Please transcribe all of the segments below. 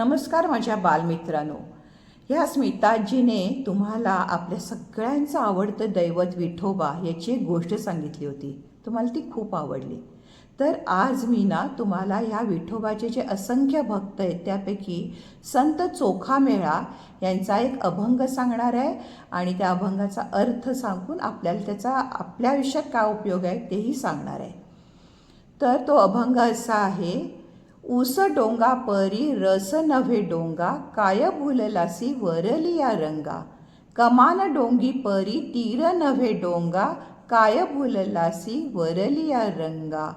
नमस्कार माझ्या बालमित्रांनो. ह्या स्मिताजीने तुम्हाला आपल्या सगळ्यांचं आवडतं दैवत विठोबा याची एक गोष्ट सांगितली होती. तुम्हाला ती खूप आवडली. तर आज मी ना तुम्हाला ह्या विठोबाचे जे असंख्य भक्त आहेत त्यापैकी संत चोखामेळा यांचा एक अभंग सांगणार आहे आणि त्या अभंगाचा अर्थ सांगून आपल्याला त्याचा आपल्या आयुष्यात काय उपयोग आहे तेही सांगणार आहे. तर तो अभंग असा आहे ऊस डोंगा परी रस नव्हे डोंगा काय भुललासी वरलिया रंगा? कमान डोंगी परी तीर नव्हे डोंगा काय भुललासी वरलिया रंगा?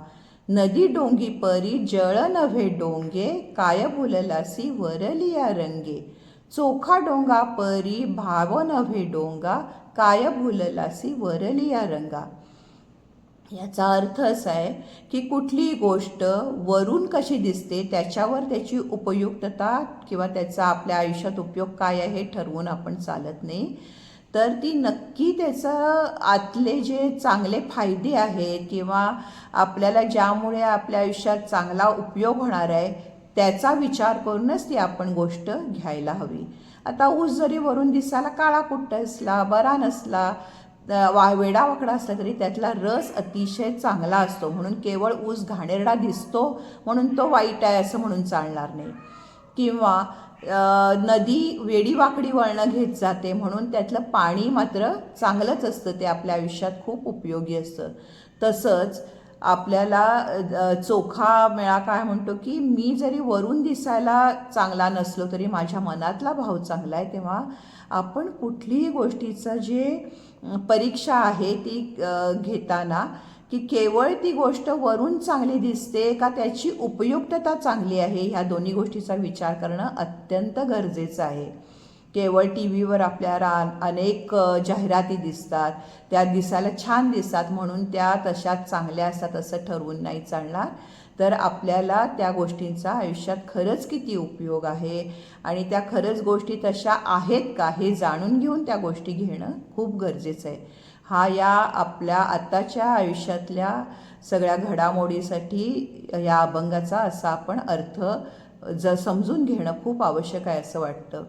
नदी डोंगी परी जळ नव्हे डोंगे काय भुललासी वरलिया रंगे? चोखा डोंगा परी भाव नव्हे डोंगा काय भुललासी वरलिया रंगा? याचा अर्थ असा आहे की कुठलीही गोष्ट वरून कशी दिसते त्याच्यावर त्याची उपयुक्तता किंवा त्याचा आपल्या आयुष्यात उपयोग काय आहे हे ठरवून आपण चालत नाही. तर ती नक्की त्याचं आतले जे चांगले फायदे आहेत किंवा आपल्याला ज्यामुळे आपल्या आयुष्यात चांगला उपयोग होणार आहे त्याचा विचार करूनच ती आपण गोष्ट घ्यायला हवी. आता ऊस जरी वरून दिसायला काळा कुट्ट असला बरा नसला वा वेडावाकडा असला तरी त्यातला रस अतिशय चांगला असतो. म्हणून केवळ ऊस घाणेरडा दिसतो म्हणून तो वाईट आहे असं म्हणून चालणार नाही. किंवा नदी वेडीवाकडी वळणं घेत जाते म्हणून त्यातलं पाणी मात्र चांगलंच असतं. ते आपल्या आयुष्यात खूप उपयोगी असतं. तसंच आपल्याला चोखा मेळा काय म्हणतो की मी जरी वरून दिसायला चांगला नसलो तरी माझ्या मनातला भाव चांगला आहे तेव्हा आपण कुठलीही गोष्टीचं जे परीक्षा आहे ती घेताना की केवळ ती गोष्ट वरून चांगली दिसते का त्याची उपयुक्तता चांगली आहे ह्या दोन्ही गोष्टीचा विचार करणं अत्यंत गरजेचं आहे. केवळ टी व्हीवर आपल्याला अनेक जाहिराती दिसतात. त्या दिसायला छान दिसतात म्हणून त्या तशाच चांगल्या असतात असं ठरवून नाही चालणार. तर आपल्याला त्या गोष्टींचा आयुष्यात खरंच किती उपयोग आहे? आणि त्या खरंच गोष्टी तशा आहेत का? हे जाणून घेऊन त्या गोष्टी घेणं खूप गरजेचं आहे. हा या आपल्या आत्ताच्या आयुष्यातल्या सगळ्या घडामोडीसाठी या अभंगाचा असा आपण अर्थ ज समजून घेणं खूप आवश्यक आहे असं वाटतं.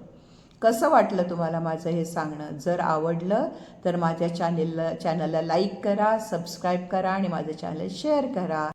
कसं वाटलं तुम्हाला माझं हे सांगणं? जर आवडलं तर माझ्या चॅनेलला चॅनलला लाईक करा सबस्क्राईब करा आणि माझं चॅनल शेअर करा.